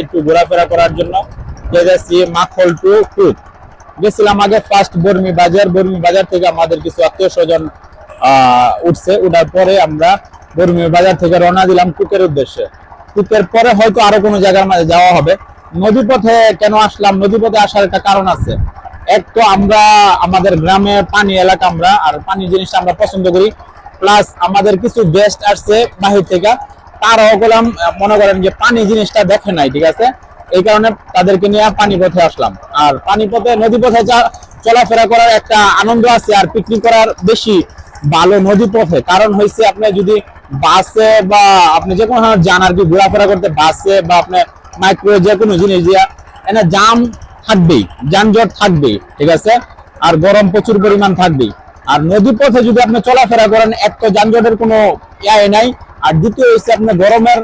একটু ঘোরাফেরা করার জন্য যাচ্ছি মাখল টু কুত গেছিলাম আগে ফার্স্ট বর্মি বাজার বর্মি বাজার থেকে আমাদের কিছু আত্মীয় স্বজন উঠছে। উঠার পরে আমরা বর্মি বাজার থেকে রওনা দিলাম কুকের উদ্দেশ্যে। কুকের পরে হয়তো আরও কোনো জায়গার মাঝে যাওয়া হবে। নদী পথে কেন আসলাম? নদী পথে আসার একটা কারণ আছে। এক তো আমরা, আমাদের গ্রামে পানি এলাকা আমরা, আর পানি জিনিসটা আমরা পছন্দ করি। প্লাস আমাদের কিছু গেস্ট আসছে বাহির থেকে। তারাও গেলাম মনে করেন যে পানি জিনিসটা দেখে নাই, ঠিক আছে? এই কারণে তাদেরকে নিয়ে পানি পথে আসলাম। আর পানি পথে নদী পথে যা চলাফেরা করার একটা আনন্দ আছে আর পিকনিক করার বেশি ভালো নদী পথে কারণ হয়েছে আপনি যদি বাসে বা আপনি যে কোনো যান আর কি, ঘোরাফেরা করতে, বাসে বা আপনি মাইক্রো যে কোনো জিনিস দিয়া, এনে জাম থাকবেই, যানজট থাকবেই, ঠিক আছে? আর গরম প্রচুর পরিমাণ থাকবেই। আর নদী পথে যদি আপনি চলাফেরা করেন, এক তো যানজটের কোনো ইয়ে নাই আর দ্বিতীয় হচ্ছে আপনি গরমের,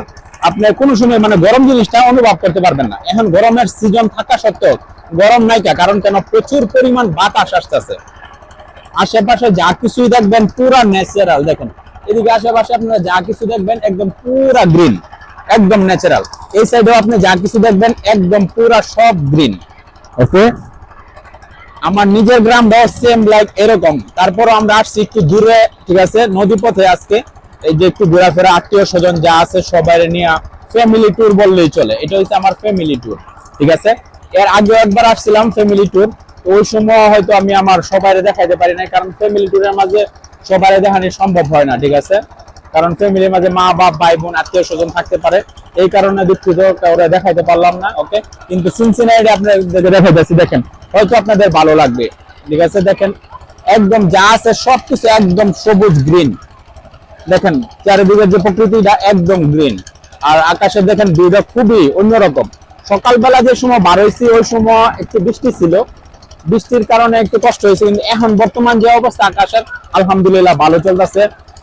আপনি কোনো সময় মানে গরম জিনিসটা অনুভব করতে পারবেন না। এখন গরমের সিজন থাকা সত্ত্বেও গরম নাইকা কারণ কেন? প্রচুর পরিমাণ বাতাস আসতেছে। আশেপাশে যা কিছুই দেখবেন পুরা ন্যাচারাল দেখেন। এদিকে আশেপাশে আপনারা যা কিছু দেখবেন একদম পুরা গ্রিন একদম ন্যাচারাল এই সাইডেও আপনি যা কিছু দেখবেন একদম পুরা সব গ্রিন ওকে আমার নিজের গ্রাম গ্রামটাও সেম লাইক এরকম। তারপরও আমরা আসছি একটু দূরে, ঠিক আছে? নদী পথে আজকে। এই যে একটু ঘোরাফেরা, আত্মীয় স্বজন যা আছে সবাই নিয়ে ফ্যামিলি ট্যুর বললেই চলে। এটা হচ্ছে আমার ফ্যামিলি ট্যুর ঠিক আছে? এর আগে একবার আসছিলাম ফ্যামিলি ট্যুর ওই সময় হয়তো আমি আমার সবাই দেখাইতে পারি না কারণ ফ্যামিলি ট্যুরের মাঝে সবাই দেখানো সম্ভব হয় না, ঠিক আছে? কারণ ফ্যামিলির মাঝে মা, বাপ, ভাই, বোন, আত্মীয় স্বজন থাকতে পারে। এই কারণে দুঃখিত ওরা দেখাইতে পারলাম না ওকে কিন্তু সিনসিনাইটি আপনাদেরকে দেখাইতেছি, দেখেন, হয়তো আপনাদের ভালো লাগবে, ঠিক আছে? দেখেন, একদম যা আছে সবকিছু একদম সবুজ গ্রিন দেখেন চারিদিকের যে প্রকৃতিটা একদম গ্রিন আর আকাশে দেখেন ভিউটা খুবই অন্যরকম। সকালবেলা যে সময় বার হয়েছি, ওই সময় একটু বৃষ্টি ছিল। বৃষ্টির কারণে একটু কষ্ট হয়েছে, কিন্তু এখন বর্তমান যে অবস্থা আকাশের, আলহামদুলিল্লাহ ভালো চলতেছে।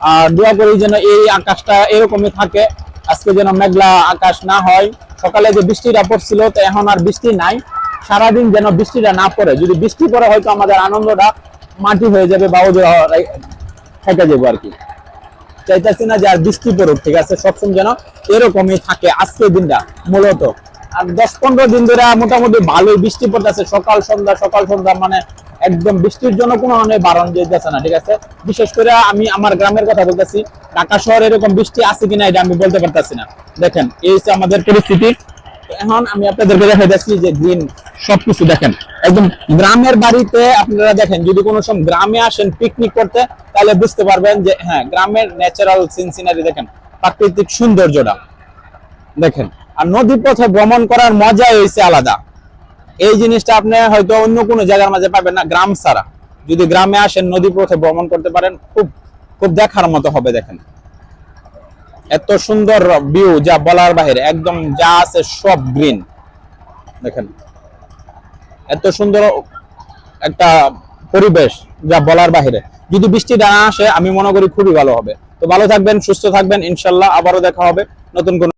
আর দোয়া করি যেন এই আকাশটা এরকমই থাকে। আজকে যেন মেঘলা আকাশ না হয়। সকালে যে বৃষ্টিটা পড়ছিল, তো এখন আর বৃষ্টি নাই। সারাদিন যেন বৃষ্টিটা না পড়ে। যদি বৃষ্টি পড়ে, হয়তো আমাদের আনন্দটা মাটি হয়ে যাবে বা ওদের থেকে যাব আর কি। চাইতেছি না যে আর বৃষ্টি পড়ুক, ঠিক আছে? সবসময় যেন এরকমই থাকে আজকের দিনটা, মূলত। আর দশ পনেরো দিন ধরে মোটামুটি ভালোই বৃষ্টি পড়তেছে। সকাল সন্ধ্যা সকাল সন্ধ্যা মানে একদম বৃষ্টির জন্য কোনো ধরনের বারণ যেতেছে না, ঠিক আছে? বিশেষ করে আমি আমার গ্রামের কথা বলতেছি, ঢাকা শহরে এরকম বৃষ্টি আছে কিনা এটা আমি বলতে পারতেছি না। দেখেন, এই হচ্ছে আমাদের পরিস্থিতি। এখন আমি আপনাদেরকে দেখা যাচ্ছি যে দিন সবকিছু দেখেন। একদম গ্রামের বাড়িতে আপনারা দেখেন, যদি কোনো সময় গ্রামে আসেন পিকনিক করতে, তাহলে বুঝতে পারবেন যে হ্যাঁ গ্রামের ন্যাচারাল সিনসিনারি দেখেন, প্রাকৃতিক সৌন্দর্যটা। দেখেন, আর নদী পথে ভ্রমণ করার মজাই হয়েছে আলাদা। এই জিনিসটা আপনি হয়তো অন্য কোনো জায়গার মাঝে পাবেন না, গ্রাম ছাড়া। যদি গ্রামে আসেন নদী পথে ভ্রমণ করতে পারেন, খুব খুব দেখার মতো হবে, দেখেন। এত সুন্দর ভিউ যা বলার বাহিরে, একদম যা আছে সব গ্রিন দেখেন এত সুন্দর একটা পরিবেশ যা বলার বাহিরে। যদি বৃষ্টি না আসে, আমি মনে করি খুবই ভালো হবে। তো ভালো থাকবেন, সুস্থ থাকবেন, ইনশাল্লাহ আবারও দেখা হবে নতুন কোন